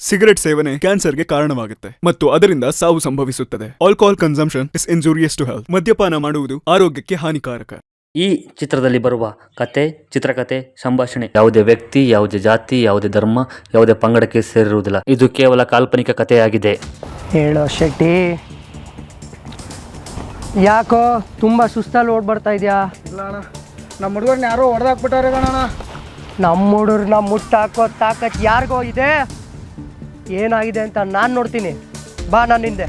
Cigarette ಸೇವನೆ ಕ್ಯಾನ್ಸರ್ಗೆ ಕಾರಣವಾಗುತ್ತೆ ಮತ್ತು ಅದರಿಂದ ಸಾವು ಸಂಭವಿಸುತ್ತದೆ. Alcohol consumption is injurious to health. ಮದ್ಯಪಾನ ಮಾಡುವುದು ಆರೋಗ್ಯಕ್ಕೆ ಹಾನಿಕಾರಕ. ಈ ಚಿತ್ರದಲ್ಲಿ ಬರುವ ಕತೆ ಚಿತ್ರಕಥೆ ಸಂಭಾಷಣೆ. ಯಾವುದೇ ವ್ಯಕ್ತಿ ಯಾವುದೇ ಜಾತಿ ಯಾವುದೇ ಧರ್ಮ ಯಾವುದೇ ಪಂಗಡಕ್ಕೆ ಸೇರಿರುವುದಿಲ್ಲ. ಇದು ಕೇವಲ ಕಾಲ್ಪನಿಕ ಕಥೆಯಾಗಿದೆ. ಹೇಳೋ ಶೆಟ್ಟಿ. ಯಾಕೋ ತುಂಬಾ ಸುಸ್ತಲ್ಲಿ ಓಡ್ ಬರ್ತಾ ಇದೆಯಾ? ಇಲ್ಲ ಅಣ್ಣ ನಮ್ಮ ಹುಡುಗರನ್ನ ಯಾರೋ ಹೊಡೆದಾಕ್ಬಿಟ್ಟಾರೆ ಕಣಣ್ಣ. ನಮ್ಮ ಹುಡುಗ್ರನ್ನ ಮುಟ್ಟಾಕೋ ತಾಕತ್ ಯಾರಿಗೋ ಇದೆ. ಏನಾಗಿದೆ ಅಂತ ನಾನು ನೋಡ್ತೀನಿ. ಬಾ ನಾನು ಹಿಂದೆ.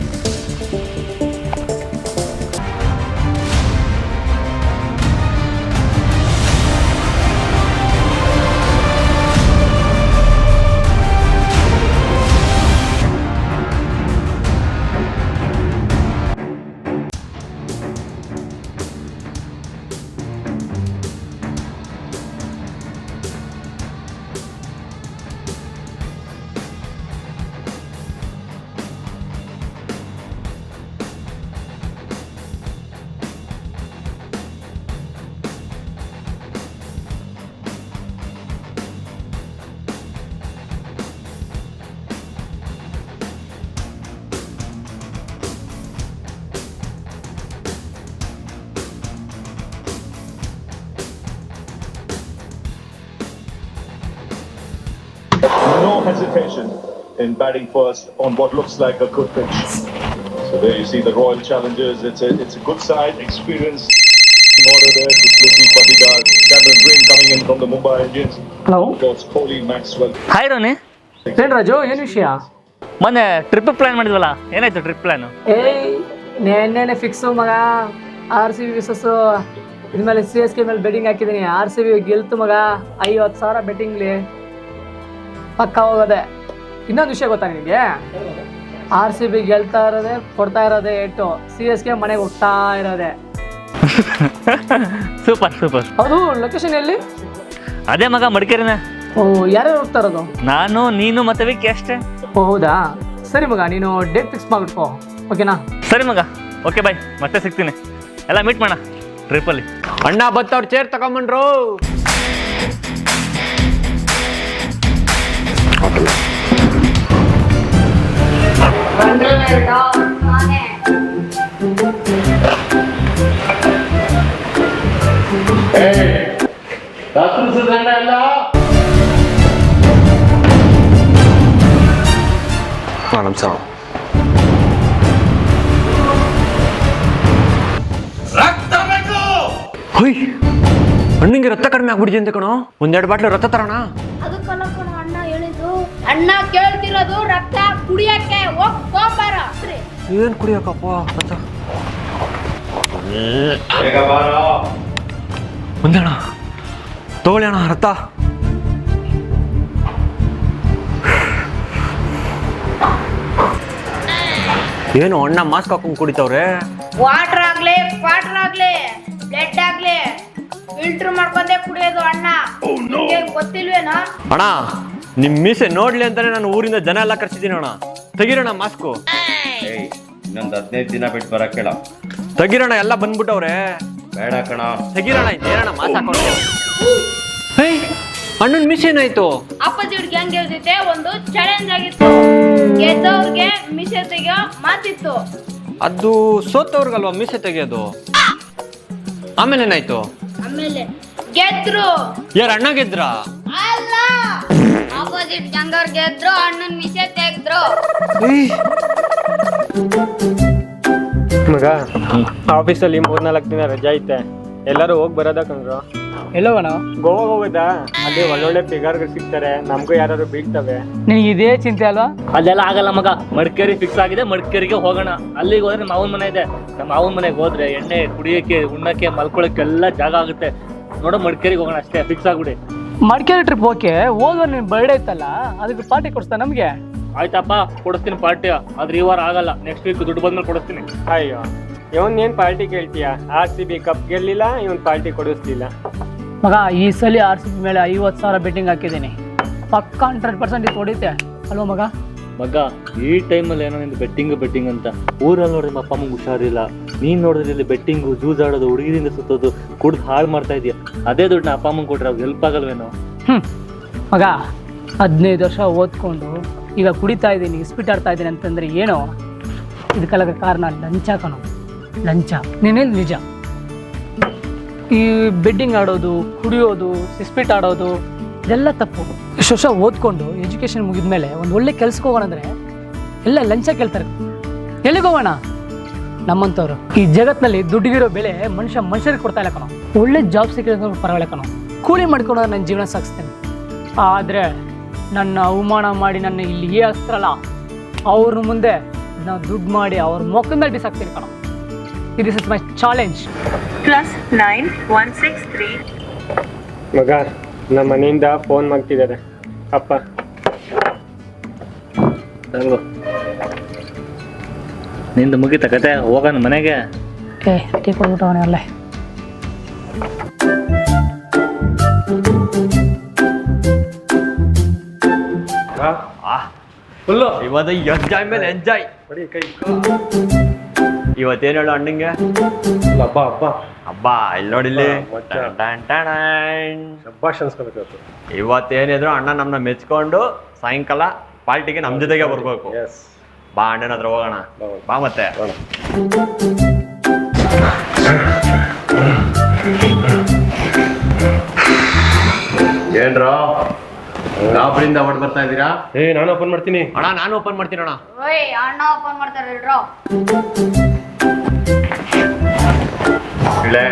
No hesitation in batting first on what looks like a good pitch. So there you see the Royal Challengers. It's a it's a good side, experienced in order there. Duplessis, Padigar, Cameron Green coming in from the Mumbai Indians. Hello. Of course, Kohli, Maxwell. Hi, ರೋನಿ ಏನ್ ರಾಜು ಏನ್ ವಿಷಯ ಮೊನ್ನೆ trip plan ಮಾಡಿದ್ವಲ್ಲ ಏನಾಯ್ತು trip plan ಏಯ್ ನೆನ್ನೆನೆ fix ಮಗ R C B versus ಇದ್ಮೇಲೆ C S K ಮೇಲೆ ಬೆಟ್ಟಿಂಗ್ ಹಾಕಿದ್ದೀನಿ ಆರ್ ಸಿ ಬಿ ಗೆಲ್ತು ಮಗ ಐವತ್ತು ಸಾವಿರ ಬೆಟ್ಟಿಂಗ್ಲಿ ಪಕ್ಕ ಹೋಗೋದೆ ಇನ್ನೊಂದು ವಿಷಯ ಗೊತ್ತಾ ನಿನಗೆ ಆರ್ ಸಿ ಬಿ ಗೆಲ್ತಾ ಇರೋದೆ ಕೊಡ್ತಾ ಇರೋದೆ ಏಟು ಸಿ ಎಸ್ ಕೆ ಮನೆಗೆ ಹೋಗ್ತಾ ಇರೋದೆ. ಸೂಪರ್ ಸೂಪರ್ ಹೌದು ಲೊಕೇಶನ್ ಎಲ್ಲಿ? ಅದೇ ಮಗ ಮಡಿಕೇರಿನ. ಓ ಯಾರ್ಯಾರು ಹೋಗ್ತಾ ಇರೋದು? ನಾನು ನೀನು ಮತ್ತೆ ವಿಕ್ಕಿ ಅಷ್ಟೇ. ಓ ಹೌದಾ? ಸರಿ ಮಗ ನೀನು ಡೇಟ್ ಫಿಕ್ಸ್ ಮಾಡ್ಬಿಟ್ಕೋ. ಓಕೆನಾ ಸರಿ ಮಗ. ಓಕೆ ಬಾಯ್ ಮತ್ತೆ ಸಿಗ್ತೀನಿ. ಎಲ್ಲ ಮೀಟ್ ಮಾಡೋಣ ಟ್ರಿಪ್ಪಲ್ಲಿ ಅಣ್ಣ ಬತ್ತವ್ರು ಚೇರ್ ತಗೊಂಬಂಡ್ರು ಹೊಯ್ ಅಣ್ಣಂಗೆ ರಕ್ತ ಕಡಿಮೆ ಆಗ್ಬಿಡಿದೆ ಅಂತ ಕಣೋ ಒಂದೆರಡು ಬಾಟ್ಲು ರಕ್ತ ತರೋಣ ಅದಕ್ಕೆಲ್ಲ ಕಣ ಅಣ್ಣ ಕೇಳ್ತಿರೋದು ರಕ್ತ ಕುಡಿಯಕ್ಕೆ ಹೋಗ್ ಹೋಗ್ಬಾರ ಏನ್ ಕುಡಿಯಕಪ್ಪ ರಕ್ತ ತಗೊಳ್ಳಿ ಅಣ್ಣ ರಕ್ತ. ಏನು ಅಣ್ಣ ಮಾಸ್ಕ್ ಹಾಕೊಂಡ್ ಕುಡಿತವ್ರೆ? ವಾಟರ್ ಆಗ್ಲಿ ವಾಟರ್ ಆಗ್ಲಿ ಬ್ಲಡ್ ಆಗ್ಲಿ ಫಿಲ್ಟರ್ ಮಾಡ್ಕೊಂಡೇ ಕುಡಿಯೋದು ಅಣ್ಣ. ನಿಮಗೆ ಗೊತ್ತಿಲ್ವೇನೋ? ಅಣ್ಣ ನಿಮ್ ಮೀಸೆ ನೋಡ್ಲಿ ಅಂತಾನೆ ನಾನು ಊರಿಂದ ಜನ ಎಲ್ಲ ಕರ್ಸಿದ್ದೀನಿ ಅಣ್ಣ. ತೆಗಿರೋಣ ಮಾಸ್ಕು. ಏಯ್ ಇನ್ನೊಂದು ಹದಿನೈದು ದಿನ ಬಿಟ್ಟು ಬರಕ್ ಹೇಳ. ತೆಗಿರೋಣ ಎಲ್ಲ ಬಂದ್ಬಿಟ್ಟವ್ರೆ. ಬೇಡ ಕಣ. ತೆಗಿರೋಣ ಏನಣ್ಣ ಮಾಸ್ ಹಾಕೊಂಡು ಹೇ ಅಣ್ಣನ ಮೀಸೆ ಏನಾಯ್ತು? ಅಪೋಸಿಟ್ ಗ್ಯಾಂಗ್ ಜೊತೆ ಒಂದು ಚಾಲೆಂಜ್ ಆಗಿತ್ತು. ಗೆದ್ದವ್ರಿಗೆ ಮಿಷೆ ತೆಗಿಯೋ ಮಾತಿತ್ತು. ಅದು ಸೋತವ್ರಿಗಲ್ವಾ ಮೀಸೆ ತೆಗಿಯೋದು? ಆಮೇಲೆ ಏನಾಯ್ತು? ಆಮೇಲೆ ಗೆದ್ರು. ಯಾರ ಅಣ್ಣ ಗೆದ್ರಾ? ಅಲ್ಲ! ಅಪೋಸಿಟ್ ಗ್ಯಾಂಗ್ ಅವ್ರು ಗೆದ್ರು ಅಣ್ಣನ್ ಮಿಷೆ ತೆಗೆದ್ರು. ಮಗ ಆಫೀಸಲ್ಲಿ ಮೂರ್ನಾಲ್ಕು ದಿನ ರಜಾ ಐತೆ. ಎಲ್ಲರೂ ಹೋಗಿ ಬರೋದ ಎಲ್ಲೋ ಎಲ್ಲೋಗೋಣ ಗೋವಾಗ ಹೋಗೋದಾ? ಅಲ್ಲಿ ಒಳ್ಳೊಳ್ಳೆ ಫಿಗರ್ಗಳು ಸಿಗ್ತಾರೆ. ನಮಗೂ ಯಾರು ಬೀಳ್ತವೆ. ನಿನಗೆ ಇದೇ ಚಿಂತೆ ಅಲ್ವಾ? ಅಲ್ಲೆಲ್ಲ ಆಗಲ್ಲ ಮಗ. ಮಡಿಕೇರಿ ಫಿಕ್ಸ್ ಆಗಿದೆ ಮಡಿಕೇರಿಗೆ ಹೋಗೋಣ. ಅಲ್ಲಿಗೆ ಹೋದ್ರೆ ಮಾವನ ಮನೆ ಇದೆ. ನಮ್ಮ ಮಾವನ ಮನೆಗೆ ಹೋದ್ರೆ ಎಣ್ಣೆ ಕುಡಿಯೋಕೆ ಉಣ್ಣಕ್ಕೆ ಮಲ್ಕೊಳಕ್ಕೆ ಎಲ್ಲ ಜಾಗ ಆಗುತ್ತೆ. ನೋಡೋ ಮಡಿಕೇರಿಗೆ ಹೋಗೋಣ ಅಷ್ಟೇ. ಫಿಕ್ಸ್ ಆಗ್ಬಿಡಿ. ಮಡಿಕೇರಿ ಟ್ರಿಪ್ ಓಕೆ ಹೋದ್ವ ನಿನ್ ಬರ್ಡೇ ಇತ್ತಲ್ಲ ಅದಕ್ಕೆ ಪಾರ್ಟಿ ಕೊಡ್ಸ್ತಾ ನಮಗೆ? ಆಯ್ತಪ್ಪ ಕೊಡಿಸ್ತೀನಿ ಪಾರ್ಟಿ ಆದ್ರೆ ಈ ವಾರ ಆಗಲ್ಲ. ನೆಕ್ಸ್ಟ್ ವೀಕ್ ದುಡ್ಡು ಬಂದ್ಮೇಲೆ ಕೊಡಿಸ್ತೀನಿ. ಅಯ್ಯೋ ಇವನ್ ಏನ್ ಪಾರ್ಟಿ ಕೇಳ್ತೀಯ? ಆರ್ ಸಿ ಬಿ ಕಪ್ ಗೆಲ್ಲಿಲ್ಲ ಇವನ್ ಪಾರ್ಟಿ ಕೊಡಿಸ್ಲಿಲ್ಲ. ಮಗ ಈ ಸಲ ಆರ್ ಸಿ ಬಿ ಮೇಲೆ ಐವತ್ತು ಸಾವಿರ ಬೆಟ್ಟಿಂಗ್ ಹಾಕಿದ್ದೀನಿ. ಪಕ್ಕ ಹಂಡ್ರೆಡ್ ಪರ್ಸೆಂಟ್ ಇದು ಹೊಡಿತೆ. ಅಲ್ವಾ ಮಗ? ಮಗ, ಈ ಟೈಮಲ್ಲಿ ಏನೋ ನಿಂದು ಬೆಟ್ಟಿಂಗ್ ಬೆಟ್ಟಿಂಗ್ ಅಂತ. ಊರಲ್ಲಿ ನಮ್ಮ ಅಪ್ಪ ಅಮ್ಮಂಗೆ ಹುಷಾರಿಲ್ಲ. ನೀನು ನೋಡಿದ್ರೆ ಇಲ್ಲಿ ಬೆಟ್ಟಿಂಗು ಆಡೋದು, ಹುಡುಗಿರಿಂದ ಸುತ್ತೋದು, ಕುಡ್ದು ಹಾಳು ಮಾಡ್ತಾ ಇದೀಯ. ಅದೇ ದುಡ್ಡು ಅಪ್ಪ ಅಮ್ಮಂಗೆ ಕೊಟ್ರೆ ಅವ್ರಿಗೆ ಹೆಲ್ಪ್ ಆಗಲ್ವೇನೋ? ಹ್ಞೂ ಮಗ, ಹದಿನೈದು ವರ್ಷ ಓದ್ಕೊಂಡು ಈಗ ಕುಡಿತಾ ಇದ್ದೀನಿ ಇಸ್ಪಿಟ್ ಆಡ್ತಾ ಇದ್ದೀನಿ ಅಂತಂದರೆ ಏನೋ? ಇದಕ್ಕೆಲ್ಲ ಕಾರಣ ಲಂಚ ಕಣೋ. ಲಂಚ. ನೀನೇನು ನಿಜ. ಈ ಬೆಡ್ಡಿಂಗ್ ಆಡೋದು, ಕುಡಿಯೋದು ಇಸ್ಪಿಟ್ ಆಡೋದು ಇದೆಲ್ಲ ತಪ್ಪು. ಇಷ್ಟು ವರ್ಷ ಓದ್ಕೊಂಡು ಎಜುಕೇಷನ್ ಮುಗಿದ ಮೇಲೆ ಒಂದು ಒಳ್ಳೆ ಕೆಲ್ಸಕ್ಕೆ ಹೋಗೋಣ ಅಂದರೆ ಎಲ್ಲ ಲಂಚ ಕೇಳ್ತಾರೆ. ಎಲ್ಲಿಗೆ ಹೋಗೋಣ? ನಮ್ಮಂಥವ್ರು ಈ ಜಗತ್ತಿನಲ್ಲಿ ದುಡ್ಡಿಗಿರೋ ಬೆಲೆ ಮನುಷ್ಯ ಮನುಷ್ಯರಿಗೆ ಕೊಡ್ತಾ ಇಲ್ಲ ಕಣೋ. ಒಳ್ಳೆ ಜಾಬ್ ಸಿಕ್ಕಿದ್ರೆ ಪರವಾಗಿಲ್ಲ ಕಣೋ. ಕೂಲಿ ಮಾಡ್ಕೊಂಡು ನನ್ನ ಜೀವನ ಸಾಗಿಸ್ತೇನೆ. ಆದರೆ ನನ್ನ ಅವಮಾನ ಮಾಡಿ ನನ್ನ ಇಲ್ಲಿ ಏ ಹಾಕ್ತಾರಲ್ಲ ಅವ್ರ ಮುಂದೆ ನಾವು ದುಡ್ಡು ಮಾಡಿ ಅವ್ರ ಮೊಕ್ಕಂದಲ್ಲಿ ಮೇಲೆ ಬಿಸಾಕ್ತೀನಿ ಕಣೋ. This is my challenge plus nine one six ಮಗ ನಮ್ಮ ಮನೆಯಿಂದ ಫೋನ್ ಮಾಡ್ತಿದ್ದಾರೆ. ಅಪ್ಪ. ತಗೋ ನಿಂದು ಮುಗಿತ ಕತೆ? ಹೋಗೋಣ ಮನೆಗೆ? ಏ ಟೀ ಕೊಡ್ಬಿಟ್ಟವನೇ ಅಲ್ಲೇ. ಫುಲ್ಲು. ಇವತ್ತು ಎಂಜಾಯ್ ಮೇಲೆ ಎಂಜಾಯ್ ಇವತ್ತೇನು ಹೇಳು ಅಣ್ಣಂಗೆ? ಅಬ್ಬಾ ಹಬ್ಬ ಹಬ್ಬ ಇಲ್ಲಿ ನೋಡಿಲ್ಲಿ. ಟಣ್ ಟಣ್ ಶಬ್ಬಾಷ್ ಅನ್ಸ್ಕೊಬೇಕು ಇವತ್ತೇನಿದ್ರು ಅಣ್ಣ ನಮ್ಮನ್ನ ಮೆಚ್ಕೊಂಡು ಸಾಯಂಕಾಲ ಪಾರ್ಟಿಗೆ ನಮ್ಮ ಜೊತೆಗೆ ಬರ್ಬೇಕು. ಎಸ್ ಬಾ ಅಣ್ಣನ ಹತ್ರ ಹೋಗೋಣ. ಬಾ ಮತ್ತೆ. ಏನ್ರೋ? ಗಾಬರಿಂದ ಹೊಡ್ ಬರ್ತಾ ಇದ್ದೀರಾ? ಏ ನಾನು ಓಪನ್ ಮಾಡ್ತೀನಿ. ಅಣ್ಣ ನಾನು ಓಪನ್ ಮಾಡ್ತೀನಿ ಅಣ್ಣ. ಓಯ್ ಅಣ್ಣ ಓಪನ್ ಮಾಡ್ತಾರೆ ಇಲ್ರೋ? ಇಳೆ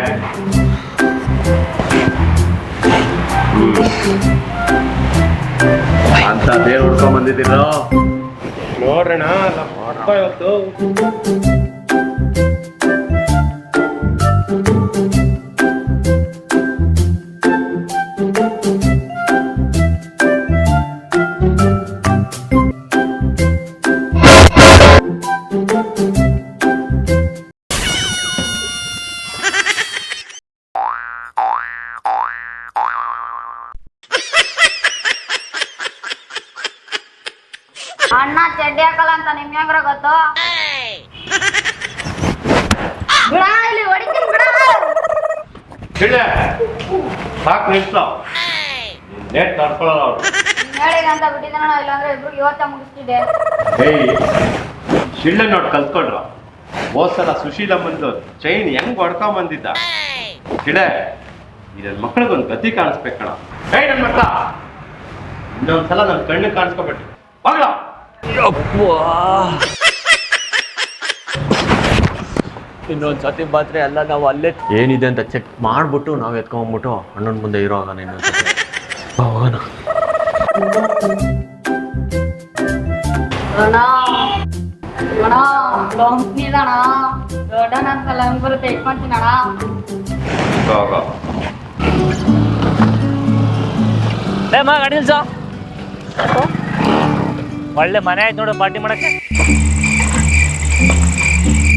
ಅಂತ ದೇವ್ರು ಹುಡ್ಕೊಂಡ್ ಬಂದಿದ್ದೀರೋ ನೋಡ್ರಣ ಹಬ್ಬ ಇವತ್ತು. ಹೆಂಗ್ರ ಗೊತ್ತು? ಬಿಡ ಇಲ್ಲಿ ಹೊಡಿತೀನಿ ಬಿಡ. ಇಳೆ ಸಾಕು ನಿಲ್ಸೋ ನೇಟ್ ತಡ್ಕೊಳ್ಳಲ್ಲ ಅವ್ರು. ಹೇಳಿಗೆ ಅಂತ ಬಿಟ್ಟಿದ್ದಾನ ಇಲ್ಲಾಂದ್ರೆ ಇಬ್ರು ಇವತ್ತ ಮುಗಿಸ್ತಿದ್ದೆ ಏಯ್ ಶಿಳ್ಳೆ ನೋಡಿ ಕಲ್ತ್ಕೊಂಡ್ರ. ಹೋದ್ ಸಲ ಸುಶೀಲ ಬಂದು ಚೈನ್ ಹೆಂಗ್ ಹೊಡ್ಕೊಂಡ್ ಬಂದಿದ್ದ? ಶಿಳೆ ಇದನ್ ಮಕ್ಳಿಗೊಂದು ಗತಿ ಕಾಣಿಸ್ಬೇಕಣ ಏಯ್ ನನ್ ಮಕ್ಳ! ಇನ್ನೊಂದ್ಸಲ ನನ್ ಕಣ್ಣು ಕಾಣಿಸ್ಕೊಬಿಟ್ಟು ಮಗಳ ಇನ್ನೊಂದ್ ಸತಿ ಬಾತ್ರೆ ಎಲ್ಲ ನಾವು ಅಲ್ಲೇ ಏನಿದೆ ಅಂತ ಚೆಕ್ ಮಾಡ್ಬಿಟ್ಟು ನಾವು ಎತ್ಕೊಂಡ್ಬಿಟ್ಟು ಅಣ್ಣನ ಮುಂದೆ ಇರೋ ಆಗ ಇನ್ನೊಂದ್ ಸತಿ ಹೋಗೋಣ. ಅಣ್ಣ. ಕಂಪ್ನಿದಣ ದೊಡ್ಡ ನನ್ಸಲ್ಲ ಹೆಂಗ್ ಬರುತ್ತೆ? ಇಟ್ಕೊಂತೀನಿ ಅಣ್ಣ. ಏ ಮಾ ಗಾಡಿ ನಿಲ್ಸು. ಒಳ್ಳೆ ಮನೆ ಆಯ್ತು ನೋಡು ಪಾರ್ಟಿ ಮಾಡಕ್ಕೆ.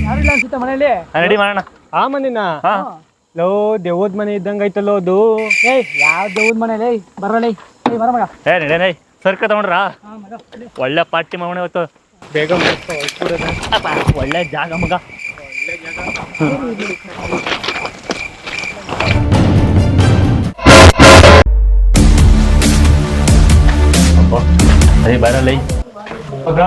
ಯಾರಿಲ್ಲ ಅನ್ಸುತ್ತೆ ಮನೇಲಿ ರೆಡಿ ಮಾಡೋಣ. ಆ ಮನೆನಾ? ಹಾ. ಲೋ ದೇವದ ಮನೆ ಇದ್ದಂಗ ಐತಲ್ಲೋ ಅದು? ಏಯ್ ಯಾವ ದೇವ್ದ ಮನೆ ಬರಲೇ ಏಯ್ ಬರ ಮಗ. ಏ ನಡೆ ನೈ ಸರ್ಕ ತಗೊಂಡ್ರ? ಒಳ್ಳೆ ಪಾರ್ಟಿ ಮಾಡೋಣ ಇವತ್ತು. ಬೇಗ ಒಳ್ಳೆ ಜಾಗ ಮಗ ಒಳ್ಳೆ ಜಾಗ ಮಗ. ಅದೇ ಬರಲ್ಲ ಮಗ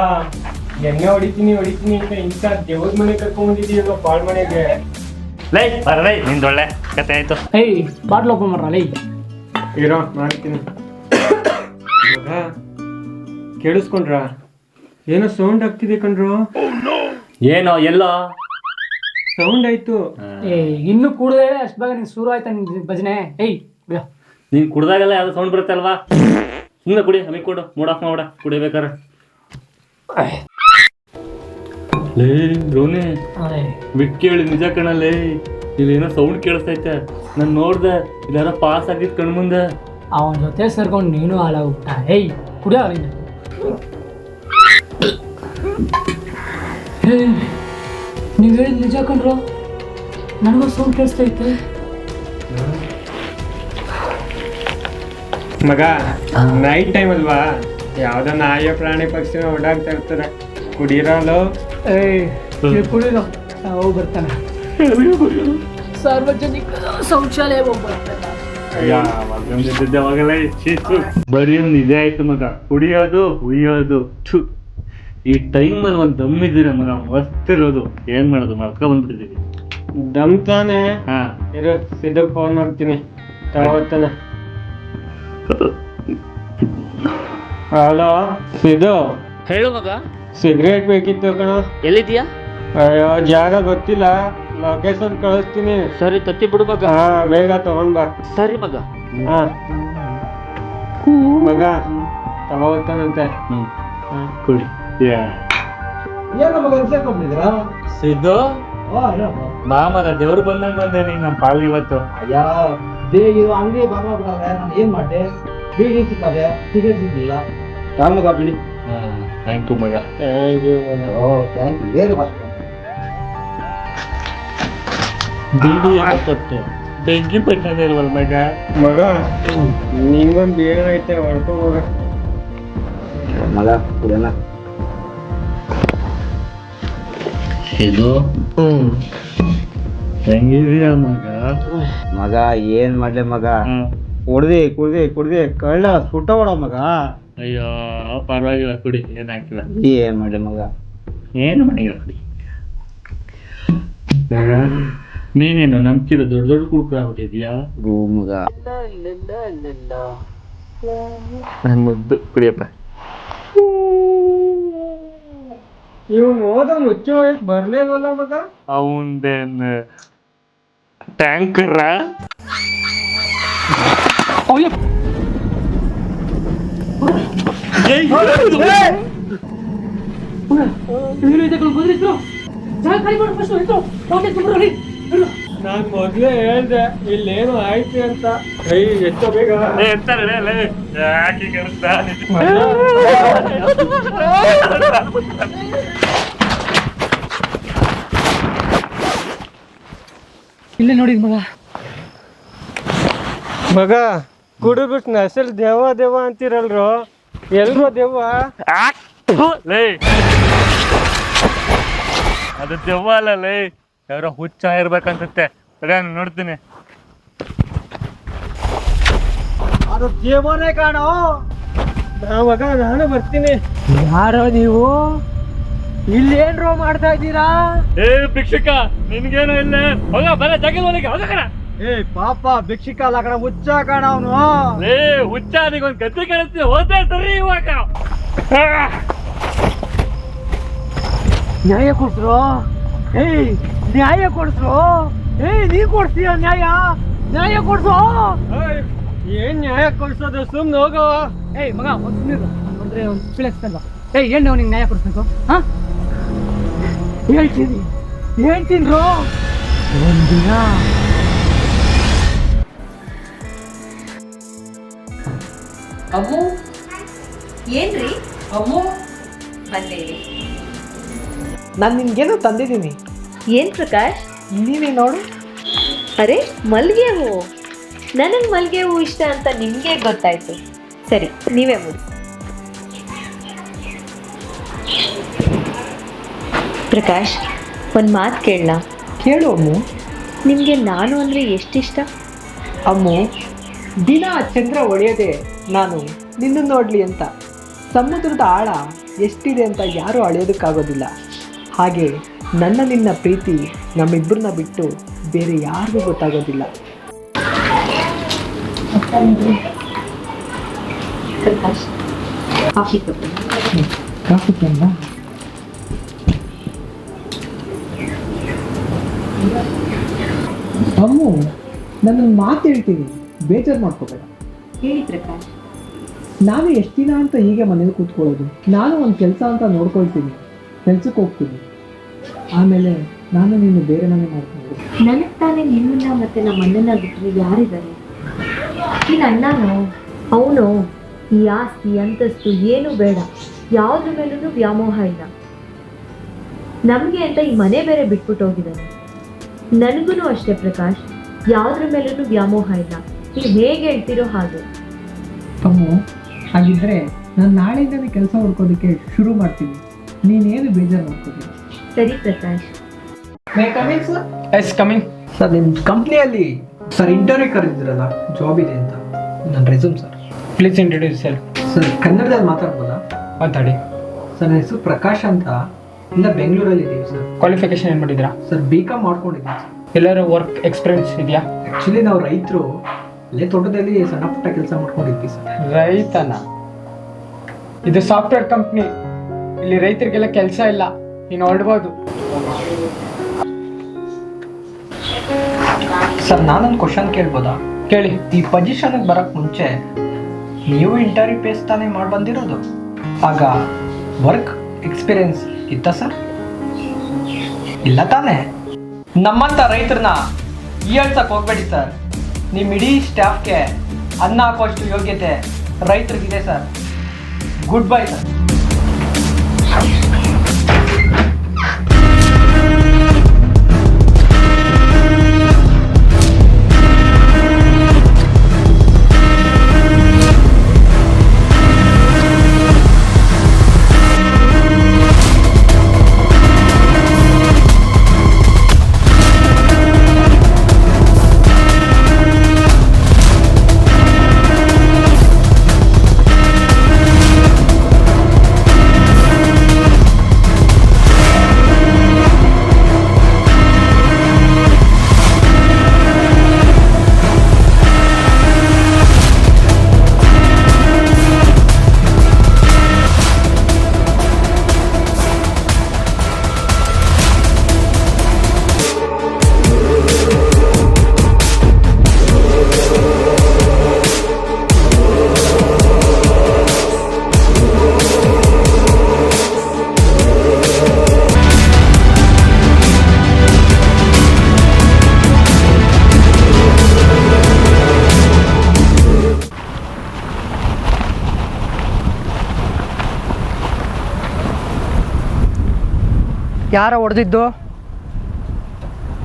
ಎಣ್ಣೆ ಹೊಡಿತೀನಿ ಹೊಡಿತೀನಿ ಅಂತ ಇಂಥ ದೇವ್ರ ಮನೆ ಕರ್ಕೊಂಡ್ ಬಂದಿದ್ದೀಯಲ್ಲ ಪಾಳ್ ಮನೆಗೆ. ಲೈ ಬರಲೈ ನಿಂದೊಳ್ಳೆ ಕತೆ ಆಯ್ತು. ಹೇ ಬಾಟ್ಲ್ ಓಪನ್ ಮಾಡ್ರ ಲೈ. ಇರೋ ಮಾಡ್ತೀನಿ ಮಗ ಕೇಳಿಸ್ಕೊಂಡ್ರ? ಏನೋ ಸೌಂಡ್ ಆಗ್ತಿದೆ ಕಣ್ರು. ಏನೋ ಎಲ್ಲೋ? ಸೌಂಡ್ ಆಯ್ತು. ಏಯ್ ಇನ್ನು ಕೂಡಲೇ ಅಷ್ಟು ಬೇಗ ನೀನು ಶುರು ಆಯ್ತಾ ನಿನ್ ಭಜನೆ? ಏಯ್ ಬಿಡ. ನೀನ್ ಕುಡ್ದಾಗೆಲ್ಲ ಯಾವ್ದು ಸೌಂಡ್ ಬರುತ್ತೆ ಅಲ್ವಾ? ಸುಮ್ಮನೆ ಕುಡಿ ನಮಗೆ ಕೊಡು ಮೂಡ್ ಆಫ್ ಮಾಡ ಕುಡಿಬೇಕಾರೆ ಲೇ ರೋನೆ ಬಿಟ್ ಕೇಳಿ ನಿಜ ಕಣಲೇ ಇಲ್ಲೇನೋ ಸೌಂಡ್ ಕೇಳಿಸ್ತೈತೆ. ನಾನು ನೋಡ್ದೆ ಇಲ್ಲಾರ ಪಾಸ್ ಆಗಿದ್ ಕಣ್ ಮುಂದೆ. ಅವನ ಜೊತೆ ಸೇರ್ಕೊಂಡು ನೀನು ಹಾಳಾಗ್ಬಿಟ್ಟ ಏಯ್ ಕುಡಿಯೋ ಏಯ್ ನೀವು ಹೇಳಿದ ನಿಜ ಕಣ್ರು? ನನಗೂ ಸೌಂಡ್ ಕೇಳಿಸ್ತೈತೆ. ಮಗ ನೈಟ್ ಟೈಮ್ ಅಲ್ವಾ? ಯಾವ್ದೋ ನಾಯಿ ಪ್ರಾಣಿ ಪಕ್ಷಿ ಓಡಾಡ್ತಾ ಇರ್ತಾರೆ. ಕುಡೀರಲ್ಲೋ? ಏಯ್ ನೀವು ಕುಡಿಯೋ ಹೋಗಿ ಬರ್ತಾನೆ. ಸಾರ್ವಜನಿಕ ಶೌಚಾಲಯ ಹೋಗಿ ಬರ್ತಾನೆ ಯಾವ ಬರೀ ಇದೇ ಆಯ್ತು ಮಗ. ಕುಡಿಯೋದು ಉಯ್ಯೋದು ಥು. ಈ ಟೈಮಲ್ಲಿ ಒಂದು ಇದ್ದೀರ ಮಗ ಮಸ್ತಿರೋದು ಏನು ಮಾಡೋದು ಮಕ್ಕ ಬಂದ್ಬಿಟ್ಟಿದ್ದೀವಿ ದಮ್ ತಾನೆ? ಹಾ. ಇರೋ ಸಿದ್ದು ಫೋನ್ ಮಾಡ್ತೀನಿ. ತಗೋತಾನೆ ಹಲೋ ಸಿದ್ದು. ಹೇಳು ಮಗ. ಸಿಗರೇಟ್ ಬೇಕಿತ್ತು ಕಣ. ಎಲ್ಲಿದ್ಯಾ ಅಯ್ಯೋ ಜಾಗ ಗೊತ್ತಿಲ್ಲ. ಲೊಕೇಶನ್ ಕಳಿಸ್ತೀನಿ. ಸರಿ ತತ್ತಿ ಬಿಡು ಮಗ. ಹಾ ಬೇಗ ತಗೊಂಡ್ ಬಾ. ಸರಿ ಮಗ. ಹಾ. ಮಗ ತಗೋತಾನಂತೆ ಹ್ಮ್. ಕುಡಿ. ಸಿದ್ದು? ಬಾ ಮಗ ದೇವ್ರು ಬಂದಂಗ ಬಂದೆ ನೀನ್ ನಮ್ಮ ಪಾಲ್ ಇವತ್ತು. ಅಂಗಡಿ ನಾನು ಏನ್ ಮಾಡಿದೆ? ಬೀಡಿ ಸಿಕ್ಕದೆ ಸಿಗರೇಟ್ ಸಿಗ್ಲಿಲ್ಲ ಮಗ ಬಿಡಿ ಥ್ಯಾಂಕ್ ಯು ಮಗ. Thank you O thank you ಏನು ಬೀಡಿ ಯಾಕತ್ತೆ ಬೆಂಕಿ ಪಟ್ಟದೆ ಇಲ್ವಲ್ಲ ಮಗ? ಮಗ ನಿಂಗೊಂದು ಏನೈತೆ ಹೊರಟು ಮಗ ಮಗ ಕುಡಿಯೋಣ. ಇದು? ಹೆಂಗಿದೀಯ ಮಗ? ಮಗ ಏನ್ ಮಾಡ್ಲೆ ಮಗ. ಕುಡ್ದಿ ಕುಡ್ದಿ ಕುಡ್ದಿ. ಕಳ್ಳ ಸುಟ್ಟವಡ ಮಗ. ಅಯ್ಯೋ ಪರವಾಗಿಲ್ಲ ಕುಡಿ. ಏನಾಗ್ತಿಲ್ಲ. ಏನ್ ಮಾಡಿ ಮಗ? ಏನು ಮಾಡಿಲ್ಲ ಕುಡಿ. ನೀನೇನು ನಂಬ್ತಿರೋ ದೊಡ್ಡ ದೊಡ್ಡ ರೂಮಗ ಆಗ್ಬಿಟ್ಟಿದ್ಯಾ? ಇಲ್ಲ ಮಗ. ನನ್ ಮುದ್ದು ಕುಡಿಯಪ್ಪ. ಇವ್ನು ಹೋದ ಮುಚ್ಚೋ ಬರ್ಲೇವಲ್ಲ ಮಗ? ಅವಂದೇನ್ ಟ್ಯಾಂಕರ? ನಾನ್ ಮೊದ್ಲೇ ಹೇಳ್ದೆ ಇಲ್ಲೇನು ಆಯ್ತು ಅಂತ ಕೈ ಎಷ್ಟೋ ಬೇಗ ಇಲ್ಲೇ ನೋಡಿ ಮಗ ಮಗ ಕುಡಿದ್ಬಿಟ್ಟು ನಸಲ್ ದೇವ ದೇವ ಅಂತಿರಲ್ರು ಎಲ್ರು ದೆವ್ವ? ಲೇ. ಅದು ದೆವ್ವ ಅಲ್ಲ ಲೇ. ಯಾರೋ ಹುಚ್ಚ ಇರ್ಬೇಕನ್ಸುತ್ತೆ ತಡೆ ನಾನ್ ನೋಡ್ತೀನಿ. ಅದು ದೇವನೇ ಕಾಣೋ. ನಾವಾಗ ನಾನು ಬರ್ತೀನಿ. ಯಾರೋ ನೀವು? ಇಲ್ಲೇನ್ರೋ ಮಾಡ್ತಾ ಇದ್ದೀರಾ? ಏ ಭಿಕ್ಷಕ ನಿನ್ಗೇನು ಇಲ್ಲ. ಹೋಗ ಬರ ಜಗಲ್ ಒಳಗೆ ಏ ಪಾಪ ಭಿಕ್ಷಿಕ ಅಲ್ಲ ಕಣ ಹುಚ್ಚ ಕಾಣ ಅವನು. ಏ ಹುಚ್ಚ ಅದಕ್ಕೊಂದು ಗತಿ ಕಾಣಿಸ್ತೀವಿ ಹೋದ್ರೆ ಸರಿ ಇವಾಗ! ನ್ಯಾಯ ಕೊಡ್ಸ್ರು? ಏಯ್ ನ್ಯಾಯ ಕೊಡ್ಸ್ರು? ಏಯ್ ನೀ ಕೊಡ್ತೀಯ ನ್ಯಾಯ? ನ್ಯಾಯ ಕೊಡ್ಸು? ಏನ್ ನ್ಯಾಯ ಕೊಡ್ಸೋದು? ಸುಮ್ನೆ ಹೋಗೋ. ಏಯ್ ಮಗ ಒಂದು ಸುಮ್ಮನೆ ಅಂದ್ರೆ ಒಂದು ಪಿಳಿಸ್ತಲ್ವ ಏಯ್ ಏನು ಅವ್ನಿಗೆ ನ್ಯಾಯ ಕೊಡ್ಸ್ಬೇಕು? ಹಾ? ಹೇಳ್ತೀನಿ. ಹೇಳ್ತೀನಿ ಒಂದಿನ ಅಮ್ಮು? ಏನ್ರಿ? ಅಮ್ಮು? ಬಂದೆ. ನಾನು ನಿನ್ಗೇನೋ ತಂದಿದ್ದೀನಿ. ಏನ್ ಪ್ರಕಾಶ್? ನೀನೇ ನೋಡು. ಅರೆ ಮಲ್ಲಿಗೆ ಹೂವು ನನಗೆ ಮಲ್ಲಿಗೆ ಹೂವು ಇಷ್ಟ ಅಂತ ನಿಮಗೆ ಗೊತ್ತಾಯ್ತು. ಸರಿ ನೀವೇ ಮುಡಿ. ಪ್ರಕಾಶ್ ಒಂದು ಮಾತು ಕೇಳಲಾ ಕೇಳು ಅಮ್ಮು. ನಿಮಗೆ ನಾನು ಅಂದರೆ ಎಷ್ಟಿಷ್ಟ ಅಮ್ಮು ದಿನ ಚಂದ್ರ ಒಡೆಯದೆ. ನಾನು ನಿನ್ನ ನೋಡಲಿ ಅಂತ. ಸಮುದ್ರದ ಆಳ ಎಷ್ಟಿದೆ ಅಂತ ಯಾರೂ ಅಳೆಯೋದಕ್ಕಾಗೋದಿಲ್ಲ. ಹಾಗೆ ನನ್ನ ನಿನ್ನ ಪ್ರೀತಿ ನಮ್ಮಿಬ್ಬರನ್ನ ಬಿಟ್ಟು ಬೇರೆ ಯಾರಿಗೂ ಗೊತ್ತಾಗೋದಿಲ್ಲ. ಕಾಫಿ ಅಮ್ಮು, ನನ್ನ ಮಾತು ಹೇಳ್ತೀನಿ. ಬೇಜಾರು ಮಾಡ್ಕೋಬೇಡ. ಹೇಳಿ ಪ್ರಕಾಶ್ ನಾನು ಎಷ್ಟು ದಿನ ಅಂತ ಹೀಗೆ ಮನೇಲಿ ಕೂತ್ಕೊಳ್ಳೋದು? ನಾನು ಒಂದು ಕೆಲಸ ಅಂತ ನೋಡ್ಕೊಳ್ತೀನಿ. ಕೆಲ್ಸಕ್ಕೆ ಹೋಗ್ತೀನಿ. ಆಮೇಲೆ ನಾನು ನೀನು ಬೇರೆ ಮನೆ ಮಾಡ್ಕೊಂಡು ನನಗೆ ತಾನೇ ನಿಮ್ಮನ್ನ ಮತ್ತೆ ನಮ್ಮ ಅಣ್ಣನ ಬಿಟ್ಟರೆ ಯಾರಿದ್ದಾರೆ? ನಿನ್ನ ಅಣ್ಣನೋ ಅವನು ಈ ಆಸ್ತಿ ಅಂತಸ್ತು ಏನು ಬೇಡ. ಯಾವ್ದ್ರ ಮೇಲೂ ವ್ಯಾಮೋಹ ಇಲ್ಲ. ನಮಗೆ ಅಂತ ಈ ಮನೆ ಬೇರೆ ಬಿಟ್ಬಿಟ್ಟು ಹೋಗಿದ್ದಾನೆ. ನನಗೂ ಅಷ್ಟೇ ಪ್ರಕಾಶ್. ಯಾವ್ದ್ರ ಮೇಲೂ ವ್ಯಾಮೋಹ ಇಲ್ಲ. ನೀವು ಹೇಗೆ ಹೇಳ್ತಿರೋ ಹಾಗೆ. ಅಮ್ಮು ಹಾಗಿದ್ರೆ ನಾನು ನಾಳೆಯಿಂದನೇ ಕೆಲಸ ಹುಡ್ಕೋದಕ್ಕೆ ಶುರು ಮಾಡ್ತೀನಿ. ನೀನೇನು ಬೇಜಾರು ಮಾಡ್ಕೋತೀನಿ ಸರಿ ಪ್ರಕಾಶ್. ಎಸ್ ಕಮಿಂಗ್ ಸರ್ ನಿಮ್ಮ ಕಂಪ್ನಿಯಲ್ಲಿ ಸರ್ ಇಂಟರ್ವ್ಯೂ ಕರೆದಿದ್ರಲ್ಲ ಜಾಬ್ ಇದೆ ಅಂತ. ನನ್ನ resume sir please introduce sir sir ಕನ್ನಡದಲ್ಲಿ ಮಾತಾಡ್ಬೋದಾ? ಮಾತಾಡಿ. ಸರ್ ನನ್ನ ಹೆಸರು ಪ್ರಕಾಶ್ ಅಂತ. ಇಲ್ಲ ಬೆಂಗಳೂರಲ್ಲಿ ಇದ್ದೀವಿ ಸರ್ ಕ್ವಾಲಿಫಿಕೇಶನ್ ಏನು ಮಾಡಿದ್ರಾ ಸರ್ ಬಿ ಕಾಮ್ ಮಾಡ್ಕೊಂಡಿದ್ದೀನಿ ಸರ್ ಎಲ್ಲರೂ ವರ್ಕ್ ಎಕ್ಸ್ಪೀರಿಯನ್ಸ್ ಇದೆಯಾ? ಆ್ಯಕ್ಚುಲಿ ನಾವು ರೈತರು ಅಲ್ಲೇ ತೋಟದಲ್ಲಿ ಸಣ್ಣ ಪುಟ್ಟ ಕೆಲಸ ಮಾಡ್ಕೊಂಡಿದ್ವಿ ಸರ್. ರೈತನ? ಇದು ಸಾಫ್ಟ್ವೇರ್ ಕಂಪ್ನಿ ಇಲ್ಲಿ ರೈತರಿಗೆಲ್ಲ ಕೆಲಸ ಇಲ್ಲ. ನೀನು ಹೊರಡ್ಬೋದು ಸರ್ ನಾನೊಂದು ಕ್ವಶನ್ ಕೇಳ್ಬೋದಾ? ಕೇಳಿ. ಈ ಪೊಸಿಷನ್ಗೆ ಬರೋಕ್ಕೆ ಮುಂಚೆ ನೀವು ಇಂಟರ್ವ್ಯೂ ಪೇಸ್ ತಾನೇ ಮಾಡಿ ಬಂದಿರೋದು? ಆಗ ವರ್ಕ್ ಎಕ್ಸ್ಪೀರಿಯನ್ಸ್ ಇತ್ತ ಸರ್? ಇಲ್ಲ ತಾನೇ? ನಮ್ಮಂಥ ರೈತರನ್ನ ಈ ಹೋಗ್ಬೇಡಿ ಸರ್. ನಿಮ್ಮ ಇಡೀ ಸ್ಟಾಫ್ಗೆ ಅನ್ನ ಹಾಕೋಷ್ಟು ಯೋಗ್ಯತೆ ರೈತರಿಗಿದೆ ಸರ್ ಗುಡ್ ಬೈ ಸರ್ ಯಾರ ಹೊಡೆದಿದ್ದು?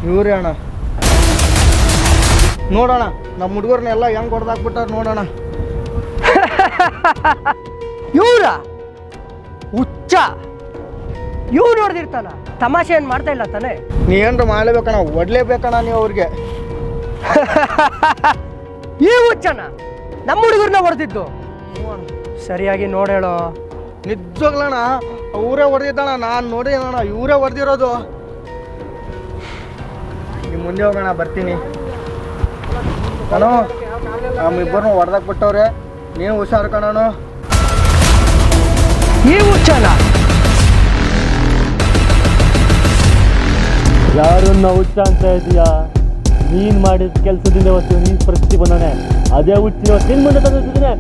ಇವ್ರಿ ಅಣ್ಣ. ನೋಡೋಣ ನಮ್ಮ ಹುಡುಗರ್ನೆಲ್ಲ ಹೆಂಗ್ ಹೊಡೆದಾಕ್ಬಿಟ್ಟಾರ ನೋಡೋಣ. ಇವ್ರ? ಹುಚ್ಚ. ಇವ್ರು ನೋಡ್ದಿರ್ತಾನ. ತಮಾಷೆ ಏನ್ ಮಾಡ್ತಾ ಇಲ್ಲ ತಾನೆ? ನೀ ಏನ್ರ ಮಾಡ್ಲೇಬೇಕಣ್ಣ ಹೊಡ್ಲೇಬೇಕಣ್ಣ ನೀವು ಅವ್ರಿಗೆ. ಈ ಹುಚ್ಚಣ್ಣ ನಮ್ಮ ಹುಡುಗರ್ನ ಹೊಡೆದಿದ್ದು. ಸರಿಯಾಗಿ ನೋಡೇಳೋ. ನಿಜವಾಗ್ಲಣ್ಣ ಅವರೇ ಹೊಡೆದಿದ್ದಣ್ಣ ನಾನು ನೋಡಿ ಅಣ್ಣ ಇವರೇ ಹೊಡೆದಿರೋದು ನಿಮ್ಮ ಮುಂದೆ ಹೋಗೋಣ ಬರ್ತೀನಿ. ಅಣ್ಣ ನಮ್ಮಿಬ್ಬರನ್ನ ಹೊಡೆದಾಕ್ ಬಿಟ್ಟವ್ರೆ ನೀವು ಹುಷಾರು ಕಣನು ನೀವು ಚಲ ಯಾರನ್ನ ಹುಚ್ಚ ಅಂತ ಇದೀಯಾ ನೀನ್ ಮಾಡಿದ ಕೆಲಸದಿಂದ ಇವತ್ತು ನೀನ್ ಪರಿಸ್ಥಿತಿ ಬಂದಾನೆ ಅದೇ ಹುಚ್ಚಿ ಇವತ್ತು ನಿನ್ ಮುಂದೆ ತಂದಿದ್ದೀನಿ